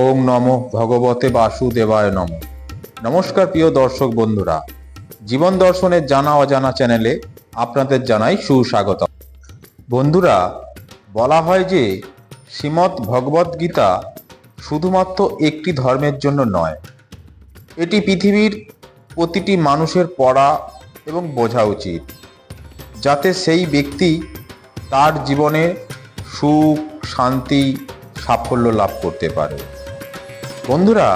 ওম নম ভগবতে বাসুদেবায় নম। নমস্কার প্রিয় দর্শক বন্ধুরা, জীবন দর্শনের জানা অজানা চ্যানেলে আপনাদের জানাই সুস্বাগত বন্ধুরা, বলা হয় যে শ্রীমৎ ভগবদ গীতা শুধুমাত্র একটি ধর্মের জন্য নয়, এটি পৃথিবীর প্রতিটি মানুষের পড়া এবং বোঝা উচিত, যাতে সেই ব্যক্তি তার জীবনে সুখ, শান্তি, সাফল্য লাভ করতে পারে। বন্ধুরা,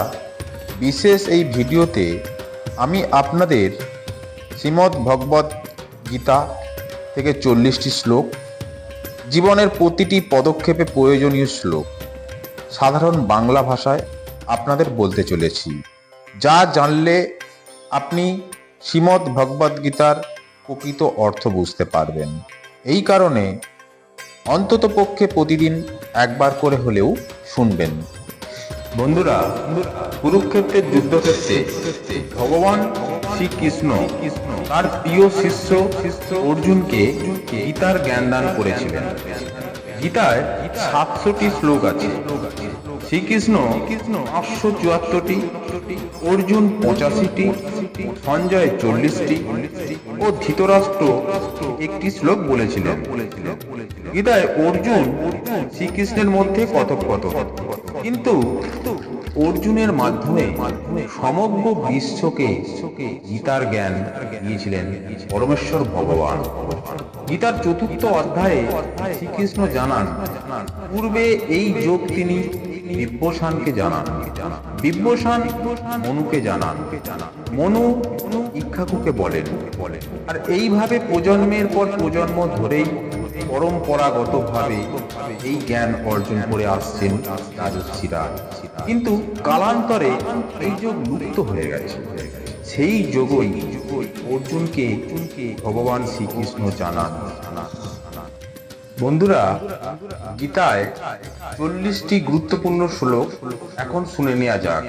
বিশেষ এই ভিডিওতে আমি আপনাদের শ্রীমদ্ ভগবত গীতা থেকে চল্লিশটি শ্লোক, জীবনের প্রতিটি পদক্ষেপে প্রয়োজনীয় শ্লোক, সাধারণ বাংলা ভাষায় আপনাদের বলতে চলেছি। যা জানলে আপনি শ্রীমদ্ ভগবদ গীতার প্রকৃত অর্থ বুঝতে পারবেন। এই কারণে অন্ততপক্ষে প্রতিদিন একবার করে হলেও শুনবেন। বন্ধুরা, কুরুক্ষেত্রের যুদ্ধক্ষেত্রে ভগবান শ্রীকৃষ্ণ তার প্রিয় শিষ্য শিষ্য অর্জুনকে গীতার জ্ঞান দান করেছিলেন। গীতায় সাতশোটি শ্লোক আছে। শ্রীকৃষ্ণ পাঁচশো চুয়াত্তরটি, অর্জুন পঁচাশিটি, সঞ্জয় চল্লিশটি ও ধৃতরাষ্ট্র একটি শ্লোক বলেছিলেন। গীতায় অর্জুন শ্রীকৃষ্ণের মধ্যে কথোপকথন কিন্তু অর্জুনের মাধ্যমে সমগ্র বিশ্বকে গীতার জ্ঞান দিয়েছিলেন পরমেশ্বর ভগবান। গীতার চতুর্থ অধ্যায়ে শ্রীকৃষ্ণ জানান, পূর্বে এই যোগ তিনি দিব্যসানকে জানান। দিব্যসান মনুকে জানান। মনু ইক্ষাকুকে বলেন। আর এইভাবে প্রজন্মের পর প্রজন্ম ধরেই এই জ্ঞান অর্জন করে আসছেন রাজস্বীরা কিন্তু কালান্তরে এই যোগ লুপ্ত হয়ে গেছে। সেই যোগই অর্জুনকে ভগবান শ্রীকৃষ্ণ জানান। বন্ধুরা, গীতায় চল্লিশটি গুরুত্বপূর্ণ শ্লোক এখন শুনে নেওয়া যাক,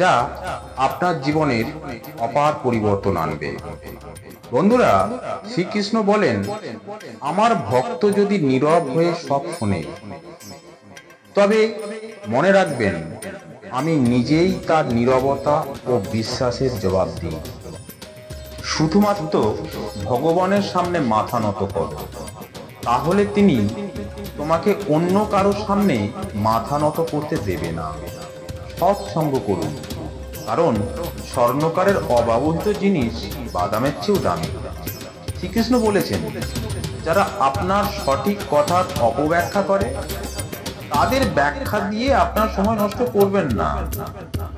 যা আপনার জীবনের অপার পরিবর্তন আনবে। বন্ধুরা, শ্রীকৃষ্ণ বলেন, আমার ভক্ত যদি নীরব হয়ে সব শোনে, তবে মনে রাখবেন, আমি নিজেই তার নীরবতা ও বিশ্বাসের জবাব দিই। শুধুমাত্র ভগবানের সামনে মাথা নত করো। তাহলে তিনি তোমাকে অন্য কারও সামনে মাথা নত করতে দেবে না। সৎসঙ্গ করুন। কারণ স্বর্ণকারের অব্যবহৃত জিনিস বাদামের চেয়েও দামি। শ্রীকৃষ্ণ বলেছেন, যারা আপনার সঠিক কথার অপব্যাখ্যা করে, তাদের ব্যাখ্যা দিয়ে আপনার সময় নষ্ট করবেন না।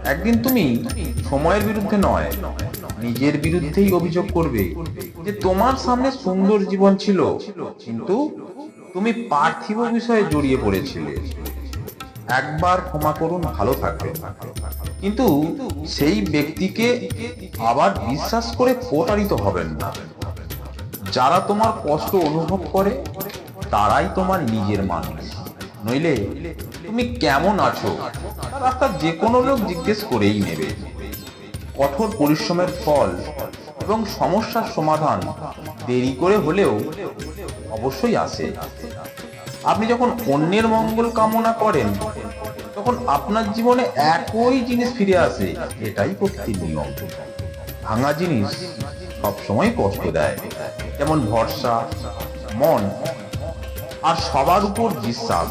একদিন তুমি সময়ের বিরুদ্ধে নয় নিজের বিরুদ্ধেই অভিযোগ করবে যে তোমার সামনে সুন্দর জীবন ছিল, কিন্তু তুমি পার্থিব বিষয়ে জড়িয়ে পড়েছিলে। একবার ক্ষমা করুন, ভালো থাকবে কিন্তু সেই ব্যক্তিকে আবার বিশ্বাস করে প্রতারিত হবেন না। যারা তোমার কষ্ট অনুভব করে, তারাই তোমার নিজের মানুষ। নইলে তুমি কেমন আছো? রাস্তার যে কোনো লোক জিজ্ঞেস করেই নেবে। কঠোর পরিশ্রমের ফল এবং সমস্যার সমাধান দেরি করে হলেও অবশ্যই আসে। আপনি যখন অন্যের মঙ্গল কামনা করেন, তখন আপনার জীবনে একই জিনিস ফিরে আসে, এটাই প্রকৃতির নিয়ম। ভাঙা জিনিস সবসময় কষ্ট দেয়, যেমন ভরসা, মন আর সবার উপর বিশ্বাস।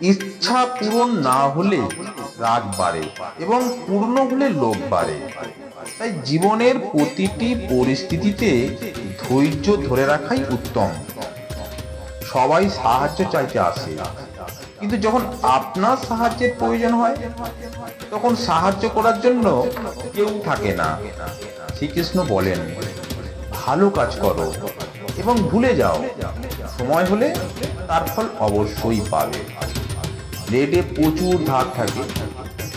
ইচ্ছা পূরণ না হলে রাগ বাড়ে এবং পূর্ণ হলে লোভ বাড়ে। তাই জীবনের প্রতিটি পরিস্থিতিতে ধৈর্য ধরে রাখাই উত্তম। সবাই সাহায্য চাইতে আসে। কিন্তু যখন আপনার সাহায্যের প্রয়োজন হয়, তখন সাহায্য করার জন্য কেউ থাকে না। শ্রীকৃষ্ণ বলেন, ভালো কাজ করো এবং ভুলে যাও। সময় হলে তার ফল অবশ্যই পাবে। ব্লেডে প্রচুর ধার থাকে,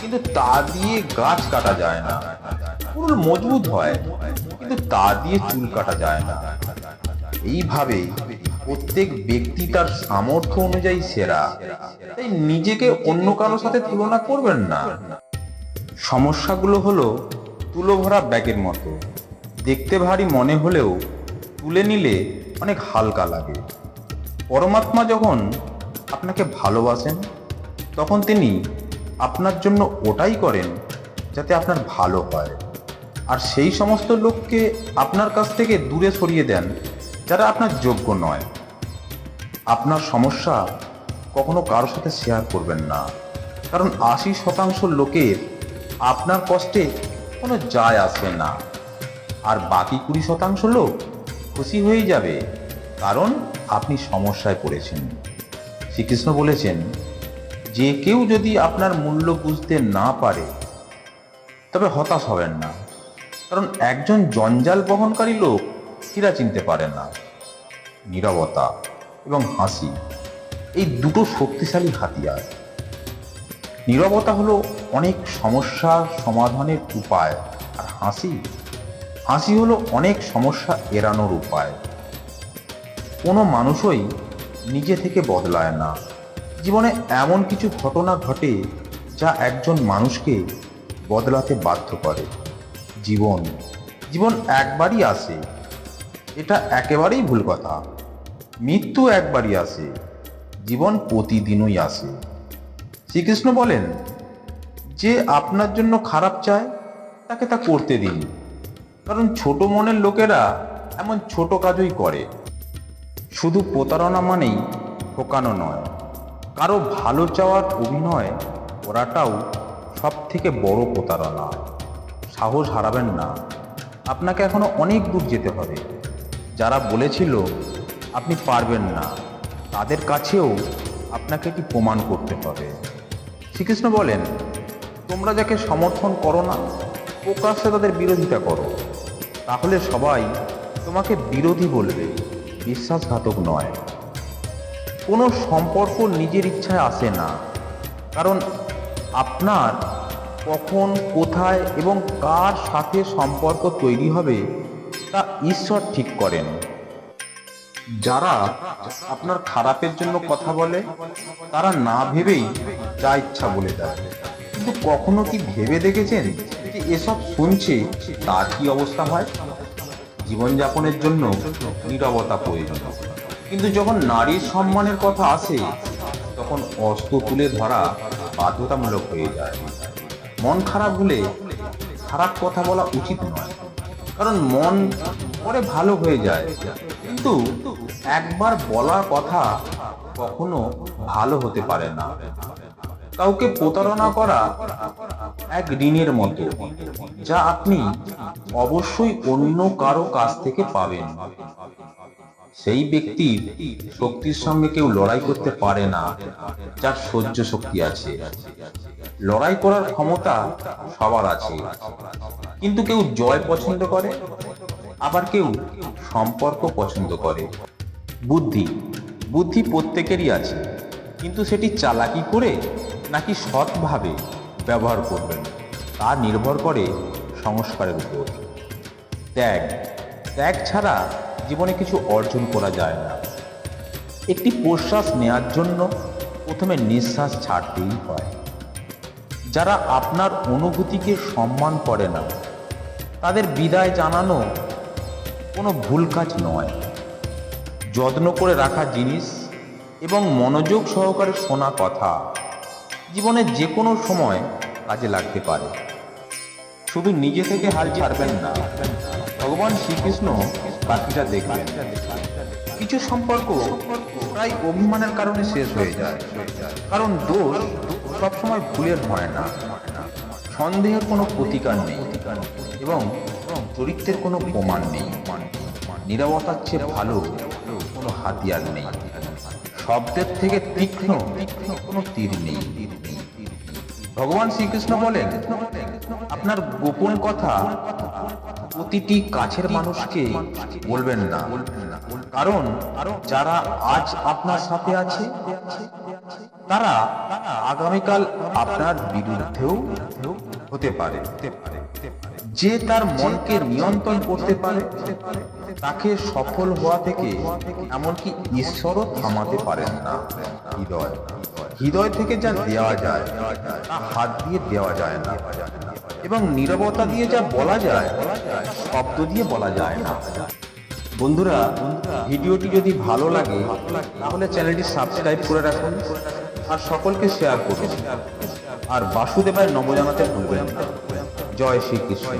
কিন্তু তা দিয়ে গাছ কাটা যায় না। পুরো মজবুত হয়, কিন্তু তা দিয়ে চুল কাটা যায় না। এইভাবে প্রত্যেক ব্যক্তি তার সামর্থ্য অনুযায়ী সেরা। তাই নিজেকে অন্য কারোর সাথে তুলনা করবেন না। সমস্যাগুলো হলো তুলো ভরা ব্যাগের মতো। দেখতে ভারী মনে হলেও তুলে নিলে অনেক হালকা লাগে। পরমাত্মা যখন আপনাকে ভালোবাসেন তখন তিনি আপনার জন্য ওটাই করেন যাতে আপনার ভালো হয়। আর সেই সমস্ত লোককে আপনার কাছ থেকে দূরে সরিয়ে দেন যারা আপনার যোগ্য নয়। আপনার সমস্যা কখনো কারোর সাথে শেয়ার করবেন না। কারণ আশি শতাংশ লোকের আপনার কষ্টে কোনো যায় আসে না। আর বাকি কুড়ি শতাংশ লোক খুশি হয়ে যাবে, কারণ আপনি সমস্যায় পড়েছেন। শ্রীকৃষ্ণ বলেছেন যে কেউ যদি আপনার মূল্য বুঝতে না পারে, তবে হতাশ হবেন না। কারণ একজন জঞ্জাল বহনকারী লোক হীরা চিনতে পারে না। নীরবতা এবং হাসি, এই দুটো শক্তিশালী হাতিয়ার। নীরবতা হলো অনেক সমস্যা সমাধানের উপায়, আর হাসি? হাসি হলো অনেক সমস্যা এড়ানোর উপায়। কোনো মানুষই নিজে থেকে বদলায় না। জীবনে এমন কিছু ঘটনা ঘটে যা একজন মানুষকে বদলাতে বাধ্য করে। জীবন জীবন একবারই আসে। এটা একেবারেই ভুল কথা। মৃত্যু একবারই আসে। জীবন প্রতিদিনই আসে। শ্রীকৃষ্ণ বলেন, যে আপনার জন্য খারাপ চায়, তাকে তা করতে দিন। কারণ ছোট মনের লোকেরা এমন ছোট কাজই করে। শুধু প্রতারণা মানেই ঠোকানো নয়। কারও ভালো চাওয়ার অভিনয় করাটাও সব থেকে বড় প্রতারণা। সাহস হারাবেন না। আপনাকে এখনও অনেক দূর যেতে হবে। যারা বলেছিল আপনি পারবেন না, তাদের কাছেও আপনাকে কি প্রমাণ করতে হবে। শ্রীকৃষ্ণ বলেন, তোমরা যাকে সমর্থন করো না, প্রকাশ্যে তাদের বিরোধিতা করো। তাহলে সবাই তোমাকে বিরোধী বলবে, বিশ্বাসঘাতক নয়। কোনো সম্পর্ক নিজের ইচ্ছায় আসে না। কারণ আপনার কখন, কোথায় এবং কার সাথে সম্পর্ক তৈরি হবে, তা ঈশ্বর ঠিক করেন। যারা আপনার খারাপের জন্য কথা বলে, তারা না ভেবেই যা ইচ্ছা বলে দেয়। কিন্তু কখনো কি ভেবে দেখেছেন যে এসব শুনছে, তার কি অবস্থা হয়? জীবনযাপনের জন্য নীরবতা প্রয়োজন। কিন্তু যখন নারীর সম্মানের কথা আসে, তখন অস্ত্র তুলে ধরা বাধ্যতামূলক হয়ে যায়। মন খারাপ হলে খারাপ কথা বলা উচিত নয়। কারণ মন পরে ভালো হয়ে যায়। কিন্তু একবার বলা কথা কখনো ভালো হতে পারে না। কাউকে প্রতারণা করা এক ঋণের মতো, যা আপনি অবশ্যই অন্য কারও কাছ থেকে পাবেন। সেই ব্যক্তির শক্তির সঙ্গে কেউ লড়াই করতে পারে না, যার সহ্য শক্তি আছে। লড়াই করার ক্ষমতা সবার আছে। কিন্তু কেউ জয় পছন্দ করে, আবার কেউ সম্পর্ক পছন্দ করে। বুদ্ধি বুদ্ধি প্রত্যেকেরই আছে। কিন্তু সেটি চালাকি করে নাকি সৎভাবে ব্যবহার করবেন, তা নির্ভর করে সংস্কারের উপর। ত্যাগ ত্যাগ ছাড়া জীবনে কিছু অর্জন করা যায় না। একটি প্রশ্বাস নেয়ার জন্য প্রথমে নিঃশ্বাস ছাড়তেই হয়। যারা আপনার অনুভূতিকে সম্মান করে না, তাদের বিদায় জানানো কোনো ভুল কাজ নয়। যত্ন করে রাখা জিনিস এবং মনোযোগ সহকারে শোনা কথা জীবনের যে কোনো সময় কাজে লাগতে পারে। শুধু নিজে থেকে হাল ছাড়বেন না। ভগবান শ্রীকৃষ্ণ বাকিটা দেখবেন কিছু সম্পর্ক প্রায় অভিমানের কারণে শেষ হয়ে যায়। কারণ দোষ সবসময় ভুলের হয় না। সন্দেহের কোনো প্রতিকার নেই এবং চরিত্রের কোনো প্রমাণ নেই। নিরবতার চেয়ে ভালো কোনো হাতিয়ার নেই। শব্দের থেকে তীক্ষ্ণ কোনো তীর নেই। ভগবান শ্রীকৃষ্ণ বলেন, আপনার গোপন কথা প্রতিটি কাছের মানুষকে বলবেন না। কারণ যারা আজ আপনার সাথে আছে তারা আগামীকাল আপনার বিরুদ্ধেও হতে পারে। যে তার মনকে নিয়ন্ত্রণ করতে পারে, তাকে সফল হওয়া থেকে এমনকি ঈশ্বরও থামাতে পারেন না। হৃদয় হৃদয় থেকে যা দেওয়া যায়, তা হাত দিয়ে দেওয়া যায় না। এবং নীরবতা দিয়ে যা বলা যায়, শব্দ দিয়ে বলা যায় না। বন্ধুরা, ভিডিওটি যদি ভালো লাগে, তাহলে চ্যানেলটি সাবস্ক্রাইব করে রাখুন আর সকলকে শেয়ার করুন। আর বাসুদেবায় নবজানাতে ভুলবেন না জয় শ্রীকৃষ্ণ।